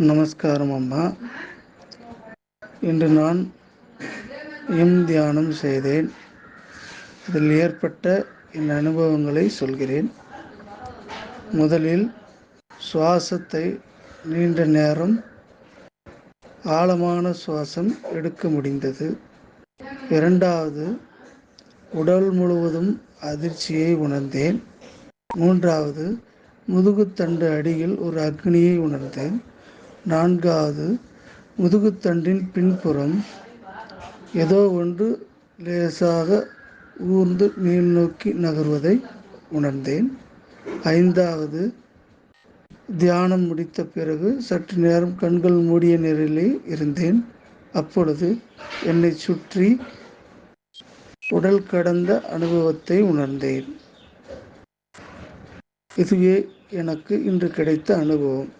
நமஸ்காரம் அம்மா. இன்று நான் எம் தியானம் செய்தேன். அதில் ஏற்பட்ட என் அனுபவங்களை சொல்கிறேன். முதலில் சுவாசத்தை நீண்ட நேரம் ஆழமான சுவாசம் எடுக்க முடிந்தது. இரண்டாவது உடல் முழுவதும் அதிர்ச்சியை உணர்ந்தேன். மூன்றாவது முதுகுத்தண்டு அடியில் ஒரு அக்னியை உணர்ந்தேன். நான்காவது முதுகுத்தண்டின் பின்புறம் ஏதோ ஒன்று லேசாக ஊர்ந்து மேல் நோக்கி நகர்வதை உணர்ந்தேன். ஐந்தாவது தியானம் முடித்த பிறகு சற்று நேரம் கண்கள் மூடிய நிலையிலே இருந்தேன். அப்பொழுது என்னை சுற்றி உடல் கடந்த அனுபவத்தை உணர்ந்தேன். இதுவே எனக்கு இன்று கிடைத்த அனுபவம்.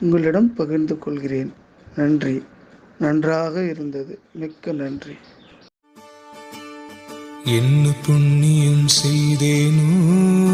உங்களிடம் பகிர்ந்து கொள்கிறேன். நன்றி. நன்றாக இருந்தது. மிக்க நன்றி. என்ன புண்ணியம் செய்தேனோ?